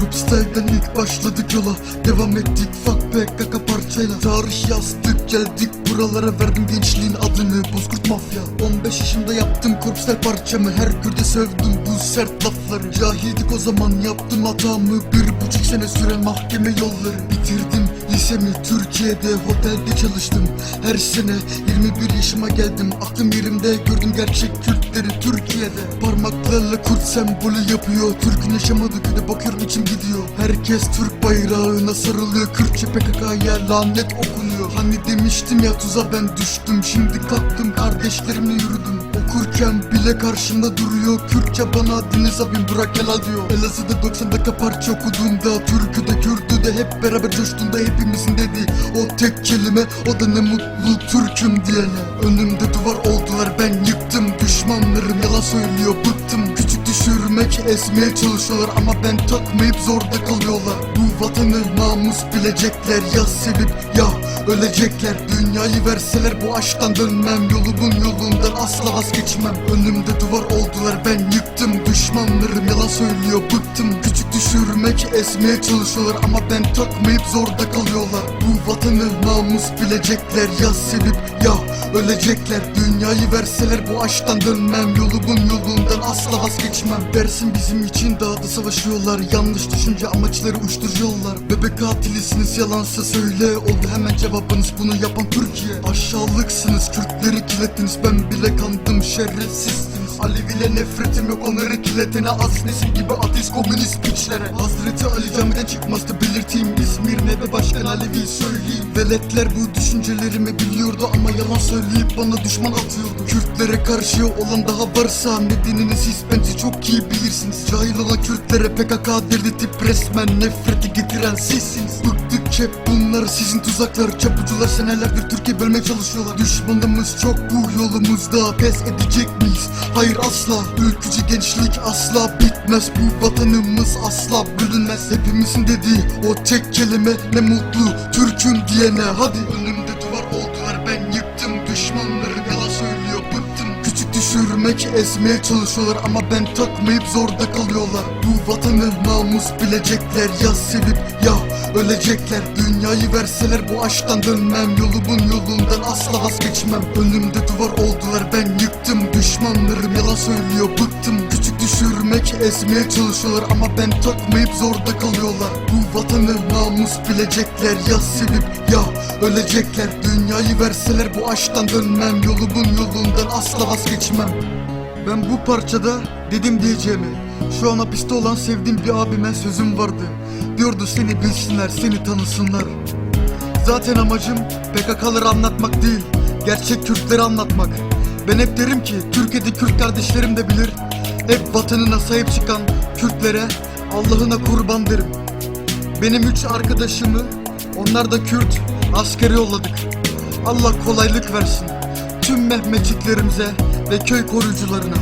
Grup style'den ilk başladık yola. Devam ettik fuck PKK parçayla. Tarih yazdık geldik buralara Verdim gençliğin adını. Bozkurt Mafya 15 yaşımda yaptım style parçamı. Her kürde sövdüm bu sert lafları. Cahildik o zaman yaptım hatamı. Bir buçuk sene süren mahkeme yolları. Bitirdim lisemi Türkiye'de otelde çalıştım. Her sene 21 yaşıma geldim. Aklım yerimde gördüm gerçek Kürtleri Türkiye'de. Parmaklarla Kürt sembolü yapıyor. Türk'ün yaşamadığı köde bakıyorum içim gidiyor. Herkes Türk bayrağına sarılıyor? Kürtçe PKK'ya lanet okunuyor. Hani demiştim ya tuza ben düştüm. Şimdi kalktım kardeşlerimle yürüdüm. Okurken bile karşımda duruyor. Kürtçe bana Deniz abim bırak helal diyor. Elazığ'da 90 dakika parça okuduğumda Türk'ü de Kürt'ü de hep beraber coştuğunda Hepimizin dediği o tek kelime O da ne mutlu Türk'üm diyene. Önümde duvar oldular ben yıktım Düşmanlarım. Yalan söylüyor bıktım. Küçük düşürmek esmeye çalışıyorlar Ama ben takmayıp zorda kalıyorlar vatanı namus bilecekler Ya sevip ya ölecekler. Dünyayı verseler bu aşktan dönmem. Yolumun yolundan asla vazgeçmem. Önümde duvar oldular ben yıktım. Düşmanlarım yalan söylüyor bıktım. Küçük düşürmek esmeye çalışıyorlar Ama ben takmayıp zorda kalıyorlar. Bu vatanı namus bilecekler Ya sevip ya ölecekler Dünyayı verseler bu aşktan dönmem. Yolumun yolundan asla vazgeçmem. Dersin bizim için dağda savaşıyorlar. Yanlış düşünce amaçları uyuşturuyorlar. Bebek katilisiniz yalansa söyle. Oldu hemen cevabınız bunu yapan Türkiye. Aşağılıksınız Kürtleri kirlettiniz Ben bile kandım şerefsizsiniz. Alev ile nefretim yok onları kirletene Az nesil gibi ateist komünist piçlere. Hazreti Ali camiden çıkmazdı belirteyim. İzmir ne ve başkan Alevi söyleyeyim Veletler bu düşüncelerimi biliyordu Ama yalan söyleyip bana düşman atıyordu. Kürtlere karşı olan daha varsa Nedenini siz bence çok iyi bilirsiniz. Cahil olan Kürtlere PKK dedirtip resmen. Nefreti getiren sizsiniz hep bunlar sizin tuzaklar Çapucular senelerdir Türkiye bölmeye çalışıyorlar. Düşmanımız çok bu yolumuzda Pes edecek miyiz? Hayır asla Ülkücü gençlik asla bitmez. Bu vatanımız asla bölünmez. Hepimizin dediği o tek kelime Ne mutlu Türk'üm diyene. Hadi önümde duvar oldular ben yıktım Düşmanlarım yalan söylüyor bıktım. Küçük düşürmek ezmeye çalışıyorlar Ama ben takmayıp zorda kalıyorlar. Bu vatanı namus bilecekler. Ya sevip ya ölecekler Dünyayı verseler bu aşktan dönmem. Yolumun yolundan asla vazgeçmem Önümde duvar oldular ben yıktım Düşmanlarım. Yalan söylüyor bıktım. Küçük düşürmek ezmeye çalışıyorlar. Ama ben takmayıp zorda kalıyorlar. Bu vatanı namus bilecekler. Ya sevip ya ölecekler. Dünyayı verseler bu aşktan dönmem. Yolumun yolundan asla vazgeçmem ben bu parçada dedim diyeceğimi Şu an hapiste olan sevdiğim bir abime sözüm vardı. Diyordu seni bilsinler, seni tanısınlar. Zaten amacım PKK'ları anlatmak değil Gerçek Kürtleri anlatmak. Ben hep derim ki Türkiye'de Kürt kardeşlerim de bilir. Hep vatanına sahip çıkan Kürtlere Allah'ına kurban derim. Benim üç arkadaşımı Onlar da Kürt askere yolladık. Allah kolaylık versin Tüm Mehmetçiklerimize ve köy koruyucularına